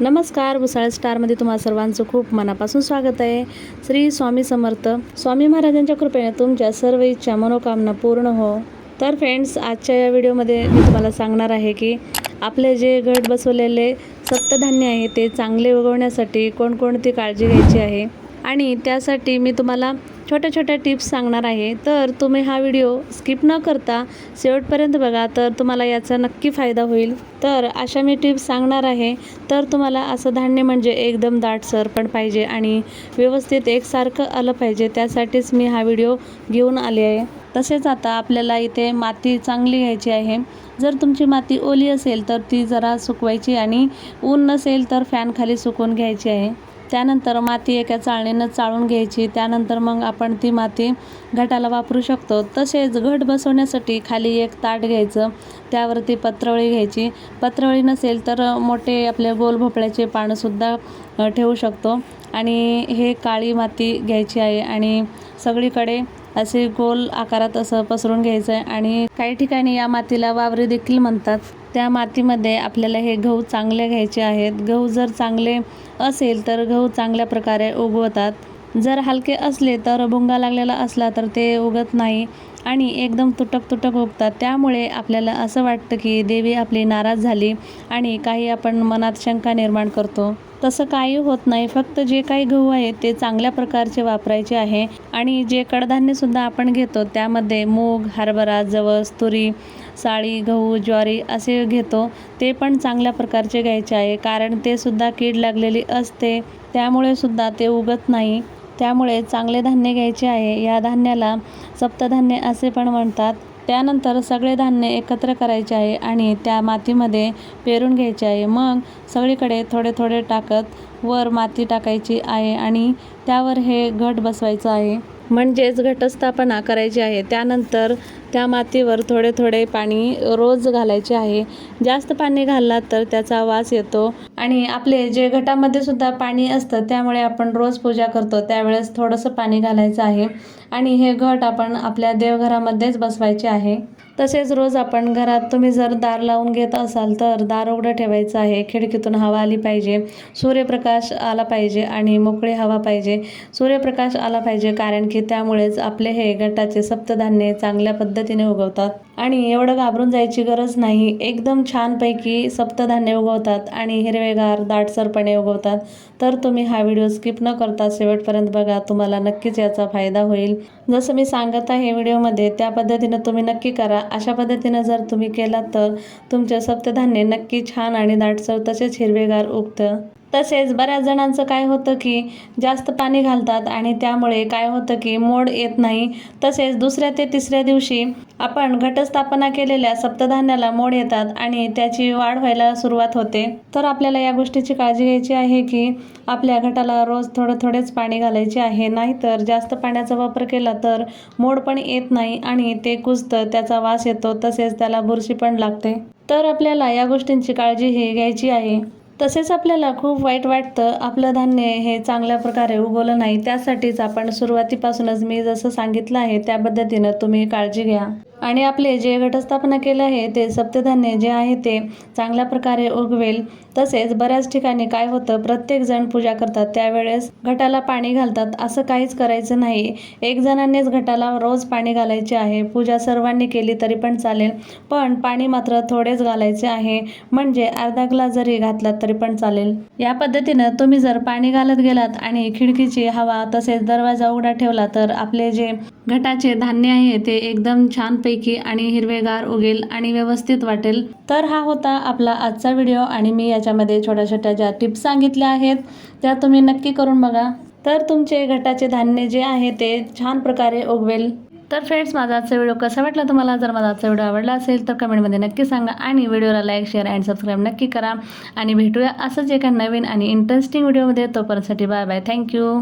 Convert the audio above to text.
नमस्कार भुसाळ स्टारमध्ये तुम्हा सर्वांचं खूप मनापासून स्वागत आहे. श्री स्वामी समर्थ स्वामी महाराजांच्या कृपेने तुमच्या सर्व इच्छा मनोकामना पूर्ण हो. तर फ्रेंड्स आजच्या या व्हिडिओमध्ये मी तुम्हाला सांगणार आहे की आपले जे घट बसवलेले सप्तधान्य आहे ते चांगले उगवण्यासाठी कोणकोणती काळजी घ्यायची आहे? आणि त्यासाठी मी तुम्हाला छोट्या छोट्या टिप्स सांगणार आहे. तर तुम्ही हा व्हिडिओ स्किप न करता शेवटपर्यंत बघा तर तुम्हाला याचा नक्की फायदा होईल. तर अशा मी टिप्स सांगणार आहे. तर तुम्हाला असं धान्य म्हणजे एकदम दाटसर पण पाहिजे आणि व्यवस्थित एकसारखं आलं पाहिजे त्यासाठीच मी हा व्हिडिओ घेऊन आले आहे. तसेच आता आपल्याला इथे माती चांगली घ्यायची आहे. जर तुमची माती ओली असेल तर ती जरा सुकवायची आणि ऊन नसेल तर फॅनखाली सुकवून घ्यायची आहे. त्यानंतर माती एका चाळणीनं चाळून घ्यायची. त्यानंतर मग आपण ती माती घटाला वापरू शकतो. तसेच घट बसवण्यासाठी खाली एक ताट घ्यायचं. त्यावरती पत्रवळी घ्यायची. पत्रवळी नसेल तर मोठे आपले गोल भोपळ्याचे पानंसुद्धा ठेवू शकतो. आणि हे काळी माती घ्यायची आहे आणि सगळीकडे असे गोल आकारात असं पसरून घ्यायचं आहे. आणि काही ठिकाणी या मातीला वावरे देखील म्हणतात. त्या मातीमध्ये आपल्याला हे गहू चांगले घ्यायचे आहेत. गहू जर चांगले असेल तर गहू चांगल्या प्रकारे उगवतात. जर हलके असले तर भुंगा लागलेला असला तर ते उगत नाही आणि एकदम तुटक तुटक उगतात. त्यामुळे आपल्याला असं वाटतं की देवी आपली नाराज झाली आणि काही आपण मनात शंका निर्माण करतो. तसं काही होत नाही. फक्त जे काही गहू आहे ते चांगल्या प्रकारचे वापरायचे आहे. आणि जे कडधान्यसुद्धा आपण घेतो त्यामध्ये मूग हरभरा जवस तुरी साळी गहू ज्वारी असे घेतो. ते पण चांगल्या प्रकारचे घ्यायचे आहे. कारण ते सुद्धा कीड लागलेली असते. त्यामुळे सुद्धा ते उगत नाही. त्यामुळे चांगले धान्य घ्यायचे आहे. या धान्याला सप्तधान्य असे पण म्हणतात. त्यानंतर सगळे धान्य एकत्र करायचे आहे आणि त्या मातीमध्ये पेरून घ्यायचे आहे. मग सगळीकडे थोडे थोडे टाकत वर माती टाकायची आहे आणि त्यावर हे घट बसवायचं आहे. म्हणजेच घटस्थापना करायची आहे. त्यानंतर त्या मातीवर थोडे थोडे पाणी रोज घालायचे आहे. जास्त पाणी घाललात तर त्याचा वास येतो आणि आपले जे घटामध्ये सुद्धा पाणी असतं त्यामुळे आपण रोज पूजा करतो. त्यावेळेस थोडंसं पाणी घालायचं आहे आणि हे घट आपण आपल्या देवघरामध्येच बसवायचे आहे. तसेच रोज आपण घरात तुम्ही जर दार लावून घेत असाल तर दार उघडं ठेवायचं आहे. खिडकीतून हवा आली पाहिजे सूर्यप्रकाश आला पाहिजे आणि मोकळी हवा पाहिजे. सूर्यप्रकाश आला पाहिजे कारण की त्यामुळेच आपले हे गटाचे सप्तधान्य चांगल्या पद्धतीने पद्धतीने उगवतात. आणि एवढं घाबरून जायची गरज नाही. एकदम छानपैकी सप्तधान्य उगवतात आणि हिरवेगार दाटसरपणे उगवतात. तर तुम्ही हा व्हिडिओ स्किप न करता शेवटपर्यंत बघा. तुम्हाला नक्कीच याचा फायदा होईल. जसं मी सांगत आहे व्हिडिओमध्ये त्या पद्धतीनं तुम्ही नक्की करा. अशा पद्धतीनं जर तुम्ही केलात तर तुमचे सप्तधान्य नक्की छान आणि दाटसर तसेच हिरवेगार उगतं. तसेच बऱ्याच जणांचं काय होतं की जास्त पाणी घालतात आणि त्यामुळे काय होतं की मोड येत नाही. तसेच दुसऱ्या ते तिसऱ्या दिवशी आपण घटस्थापना केलेल्या सप्तधान्याला मोड येतात आणि त्याची वाढ व्हायला सुरुवात होते. तर आपल्याला या गोष्टीची काळजी घ्यायची आहे की आपल्या घटाला रोज थोडं थोडेच पाणी घालायचे आहे. नाहीतर जास्त पाण्याचा वापर केला तर मोड पण येत नाही आणि ते कुजतं त्याचा वास येतो तसेच त्याला बुरशी पण लागते. तर आपल्याला या गोष्टींची काळजीही घ्यायची आहे. तसेच आपल्याला खूप वाईट वाटतं आपलं धान्य हे चांगल्या प्रकारे उगवलं नाही त्यासाठीच आपण सुरुवातीपासूनच मी जसं सांगितलं आहे त्या पद्धतीनं तुम्ही काळजी घ्या. आणि आपले जे घटस्थापना केलं आहे ते सप्तधान्य जे आहे ते चांगल्या प्रकारे उगवेल. तसेच बऱ्याच ठिकाणी काय होतं प्रत्येक जण पूजा करतात. त्यावेळेस घटाला पाणी घालतात. असं काहीच करायचं नाही. एक जणांनीच घटाला रोज पाणी घालायचे आहे. पूजा सर्वांनी केली तरी पण चालेल. पण पाणी मात्र थोडेच घालायचे आहे. म्हणजे अर्धा ग्लास जरी घातलात तरी पण चालेल. या पद्धतीनं तुम्ही जर पाणी घालत गेलात आणि खिडकीची हवा तसेच दरवाजा उघडा ठेवला तर आपले जे घटाचे धान्य आहे ते एकदम छान छानपैकी आणि हिरवेगार उगेल आणि व्यवस्थित वाटेल. तर हा होता आपला आजचा व्हिडिओ आणि मी याच्यामध्ये छोट्या छोट्या ज्या टिप्स सांगितल्या आहेत त्या तुम्ही नक्की करून बघा. तर तुमचे घटाचे धान्य जे आहे ते छान प्रकारे उगवेल. तर फ्रेंड्स माझा आजचा व्हिडिओ कसा वाटला तुम्हाला? जर माझा आजचा व्हिडिओ आवडला असेल तर कमेंटमध्ये नक्की सांगा आणि व्हिडिओला लाईक शेअर अँड सबस्क्राईब नक्की करा. आणि भेटूया असंच एका नवीन आणि इंटरेस्टिंग व्हिडिओमध्ये तोपर्यंतसाठी बाय बाय थँक्यू